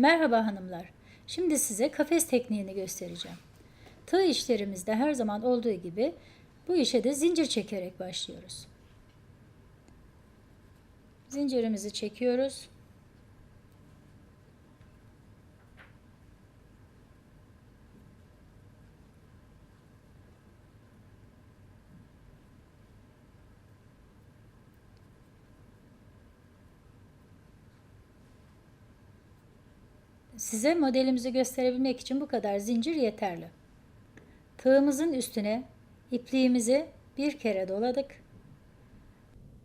Merhaba hanımlar. Şimdi size kafes tekniğini göstereceğim. Tığ işlerimizde her zaman olduğu gibi bu işe de zincir çekerek başlıyoruz. Zincirimizi çekiyoruz. Size modelimizi gösterebilmek için bu kadar zincir yeterli. Tığımızın üstüne ipliğimizi bir kere doladık.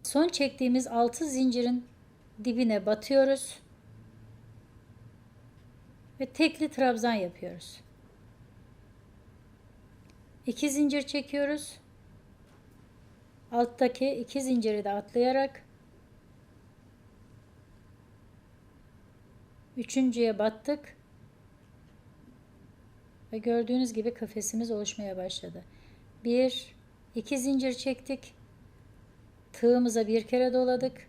Son çektiğimiz 6 zincirin dibine batıyoruz. Ve tekli trabzan yapıyoruz. 2 zincir çekiyoruz. Alttaki 2 zinciri de atlayarak Üçüncüye battık. Ve gördüğünüz gibi kafesimiz oluşmaya başladı. Bir, iki zincir çektik. Tığımıza bir kere doladık.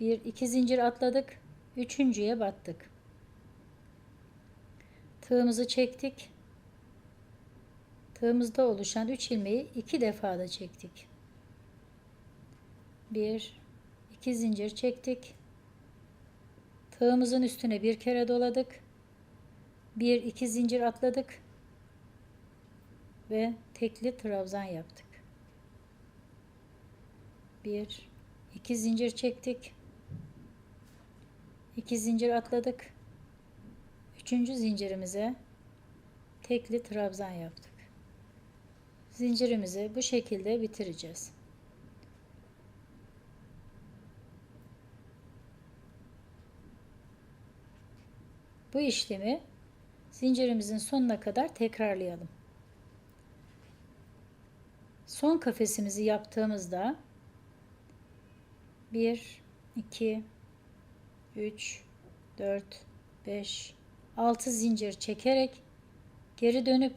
Bir, iki zincir atladık. Üçüncüye battık. Tığımızı çektik. Tığımızda oluşan üç ilmeği iki defa da çektik. Bir, iki zincir çektik. Tığımızın üstüne bir kere doladık. Bir iki zincir atladık. Ve tekli trabzan yaptık. Bir iki zincir çektik. İki zincir atladık. Üçüncü zincirimize tekli trabzan yaptık. Zincirimizi bu şekilde bitireceğiz. Bu işlemi zincirimizin sonuna kadar tekrarlayalım. Son kafesimizi yaptığımızda 1 2 3 4 5 6 zincir çekerek geri dönüp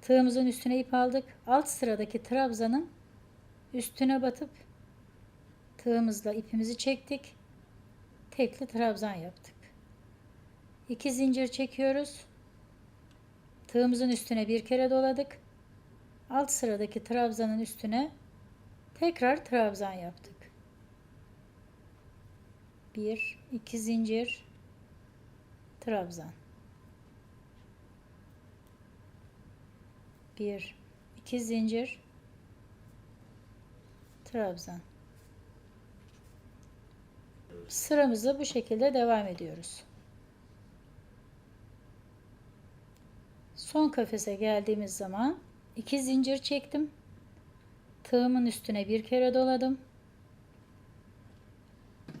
tığımızın üstüne ip aldık. Alt sıradaki trabzanın üstüne batıp tığımızla ipimizi çektik. Tekli trabzan yaptık. 2 zincir çekiyoruz. Tığımızın üstüne bir kere doladık. Alt sıradaki trabzanın üstüne tekrar trabzan yaptık. 1 2 zincir trabzan. 1 2 zincir trabzan. Sıramızı bu şekilde devam ediyoruz. Son kafese geldiğimiz zaman iki zincir çektim. Tığımın üstüne bir kere doladım.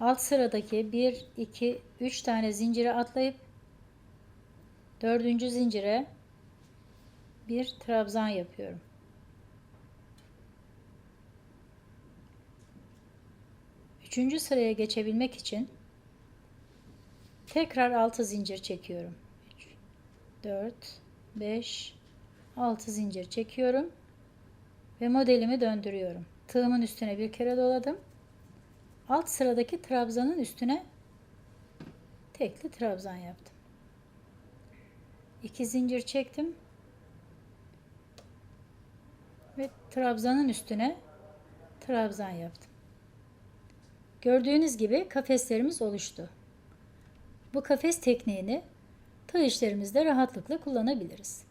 Alt sıradaki 1 2 3 tane zincire atlayıp dördüncü zincire bir trabzan yapıyorum. Üçüncü sıraya geçebilmek için tekrar altı zincir çekiyorum. 3 4 5 6 zincir çekiyorum ve modelimi döndürüyorum. Tığımın üstüne bir kere doladım. Alt sıradaki trabzanın üstüne tekli trabzan yaptım. 2 zincir çektim. Ve trabzanın üstüne trabzan yaptım. Gördüğünüz gibi kafeslerimiz oluştu. Bu kafes tekniğini tığ işlerimizde rahatlıkla kullanabiliriz.